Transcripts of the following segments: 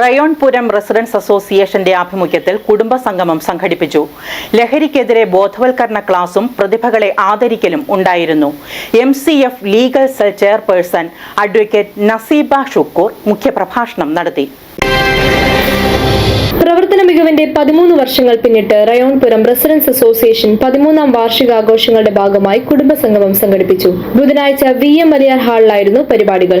Rayonpuram residence അസോസിയേഷന്റെ ആഭിമുഖ്യത്തിൽ കുടുംബ സംഗമം സംഘടിപ്പിച്ചു. ലഹരിക്കെതിരെ ബോധവൽക്കരണ ക്ലാസും പ്രതിഭകളെ ആദരിക്കലും ഉണ്ടായിരുന്നു. M C F legal cell chairperson advocate Naseeba Shukoor മുഖ്യപ്രഭാഷണം നടത്തി. പ്രവർത്തന മികവിന്റെ പതിമൂന്ന് വർഷങ്ങൾ പിന്നിട്ട് റയോൺപുരം റെസിഡൻസ് അസോസിയേഷൻ പതിമൂന്നാം വാർഷികാഘോഷങ്ങളുടെ ഭാഗമായി കുടുംബസംഗമം സംഘടിപ്പിച്ചു. ബുധനാഴ്ച വി എം വലിയാർ ഹാളിലായിരുന്നു പരിപാടികൾ.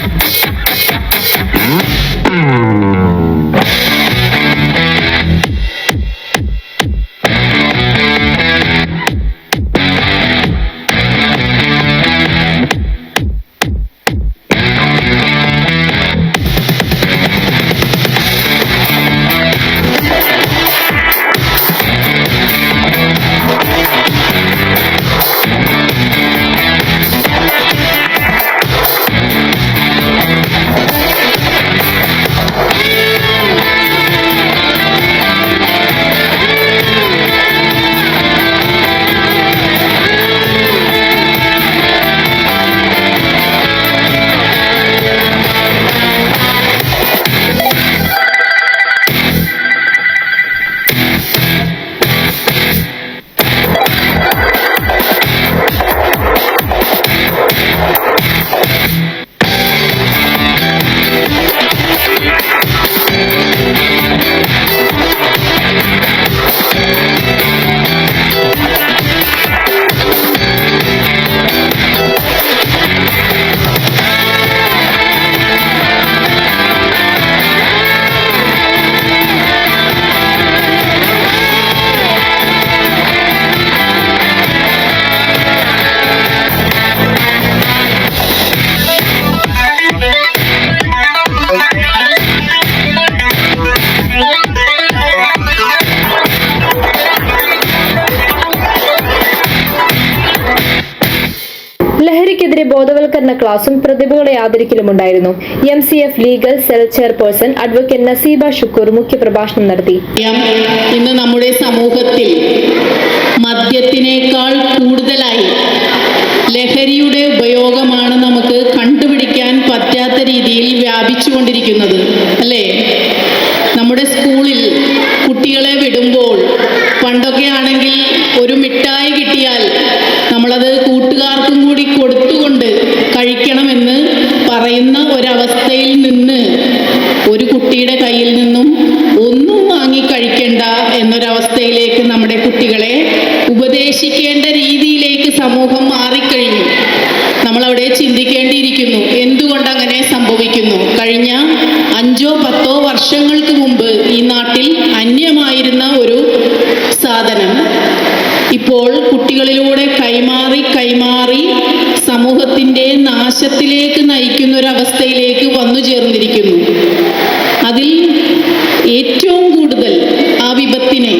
ലഹരിക്കെതിരെ ബോധവൽക്കരണ ക്ലാസും പ്രതിഭകളെ ആദരിക്കലും ഉണ്ടായിരുന്നു M C F legal cell chairperson advocate Naseeba Shukoor മുഖ്യപ്രഭാഷണം നടത്തി. ഇന്ന് നമ്മുടെ സമൂഹത്തിൽ മദ്യത്തിനേക്കാൾ കൂടുതലായി ലഹരിയുടെ ഉപയോഗമാണ് നമുക്ക് കണ്ടുപിടിക്കാൻ പറ്റാത്ത രീതിയിൽ വ്യാപിച്ചുകൊണ്ടിരിക്കുന്നത്. കഴിഞ്ഞ അഞ്ചോ പത്തോ വർഷങ്ങൾക്ക് മുമ്പ് ഈ നാട്ടിൽ അന്യമായിരുന്ന ഒരു സാധനം ഇപ്പോൾ കുട്ടികളിലൂടെ കൈമാറി കൈമാറി സമൂഹത്തിന്റെ നാശത്തിലേക്ക് നയിക്കുന്ന ഒരു അവസ്ഥയിലേക്ക് വന്നു ചേർന്നിരിക്കുന്നു. അതിൽ ഏറ്റവും കൂടുതൽ ആ വിപത്തിനെ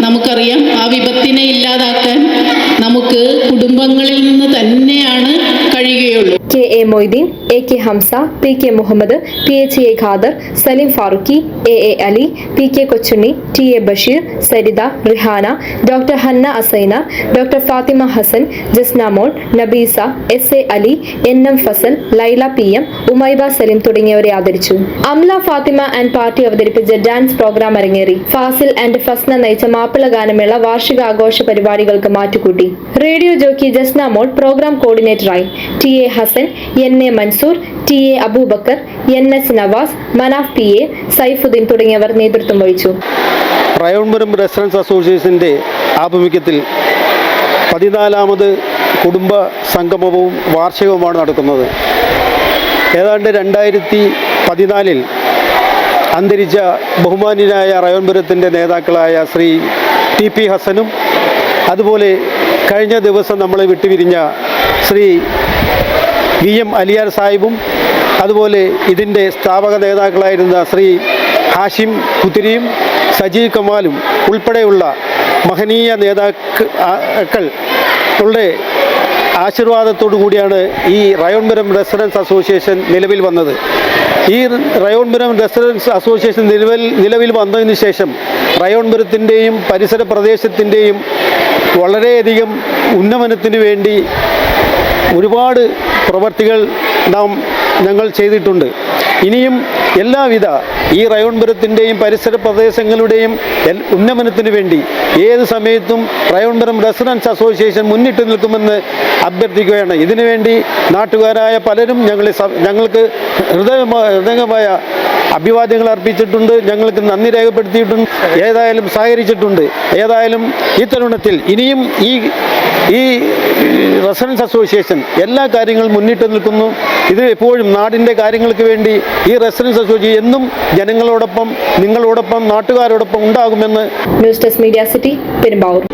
നമുക്കറിയാം. ആ വിപത്തിനെ ഇല്ലാതാക്കാൻ നമുക്ക് കുടുംബങ്ങളിൽ നിന്ന് K A Moideen A K Hamza P K Muhammad P H A Khader Saleem Farooqui A A Ali P K Kochunni T A Basheer Saritha Rihana doctor Hanna Asaina doctor Fathima Hasan Jasna Mol Nabeesa S A Ali N M Fasal Laila P M Umaiba Salim തുടങ്ങിയവരെ ആദരിച്ചു. Amla Fathima and party അവതരിപ്പിച്ച dance programme അരങ്ങേറി. Fazil and Fasna നയിച്ച മാപ്പിള ഗാനമേള വാർഷിക ആഘോഷ പരിപാടികൾക്ക് മാറ്റുകൂട്ടി. Radio jockey Jasna Mol programme കോർഡിനേറ്ററായി. T A Hasan N A Mansoor T A Aboobacker N S Navas Manaf P A Saifuddeen തുടങ്ങിയവർ നേതൃത്വം വഹിച്ചു. റയോൺപുരം റെസിഡൻസ് അസോസിയേഷന്റെ ആഭിമുഖ്യത്തിൽ പതിനാലാമത് കുടുംബ സംഗമവും വാർഷികവുമാണ് നടക്കുന്നത്. ഏതാണ്ട് രണ്ടായിരത്തി പതിനാലിൽ അന്തരിച്ച ബഹുമാന്യനായ റയോൺപുരത്തിന്റെ നേതാക്കളായ ശ്രീ ടി പി ഹസനും അതുപോലെ കഴിഞ്ഞ ദിവസം നമ്മളെ വിട്ടുപിരിഞ്ഞ ശ്രീ വി എം അലിയാർ സാഹിബും അതുപോലെ ഇതിന്റെ സ്ഥാപക നേതാക്കളായിരുന്ന ശ്രീ ഹാഷിം കുതിരിയും സജീവ് കമാലും ഉൾപ്പെടെയുള്ള മഹനീയ നേതാക്കളുടെ ആശീർവാദത്തോടു കൂടിയാണ് ഈ റയോൺപുരം റെസിഡൻസ് അസോസിയേഷൻ നിലവിൽ വന്നത്. ഈ റയോൺപുരം റെസിഡൻസ് അസോസിയേഷൻ നിലവിൽ നിലവിൽ വന്നതിന് ശേഷം റയോൺപുരത്തിന്റെയും പരിസര പ്രദേശത്തിന്റെയും വളരെയധികം ഉന്നമനത്തിന് വേണ്ടി ഒരുപാട് പ്രവർത്തികൾ നാം ഞങ്ങൾ ചെയ്തിട്ടുണ്ട്. ഇനിയും എല്ലാവിധ ഈ റയോൺപുരത്തിന്റെയും പരിസര പ്രദേശങ്ങളുടെയും ഉന്നമനത്തിനു വേണ്ടി ഏത് സമയത്തും റയോൺപുരം റെസിഡൻസ് അസോസിയേഷൻ മുന്നിട്ട് നിൽക്കുമെന്ന് അഭ്യർത്ഥിക്കുകയാണ്. ഇതിനുവേണ്ടി നാട്ടുകാരായ പലരും ഞങ്ങളെ ഞങ്ങൾക്ക് ഹൃദയമായ ഹൃദയമായ അഭിവാദ്യങ്ങൾ അർപ്പിച്ചിട്ടുണ്ട്. ഞങ്ങൾക്ക് നന്ദി രേഖപ്പെടുത്തിയിട്ടുണ്ട്. ഏതായാലും സഹകരിച്ചിട്ടുണ്ട്. ഏതായാലും ഈ തരുണത്തിൽ ഇനിയും ഈ ഈ റെസിഡൻസ് അസോസിയേഷൻ എല്ലാ കാര്യങ്ങളും മുന്നിട്ട് നിൽക്കുന്നു. ഇത് എപ്പോഴും നാടിന്റെ കാര്യങ്ങൾക്ക് വേണ്ടി ഈ റെസിഡൻസ് അസോസിയേഷൻ എന്നും ജനങ്ങളോടൊപ്പം നിങ്ങളോടൊപ്പം നാട്ടുകാരോടൊപ്പം ഉണ്ടാകുമെന്ന് news desk media city Perumbavoor.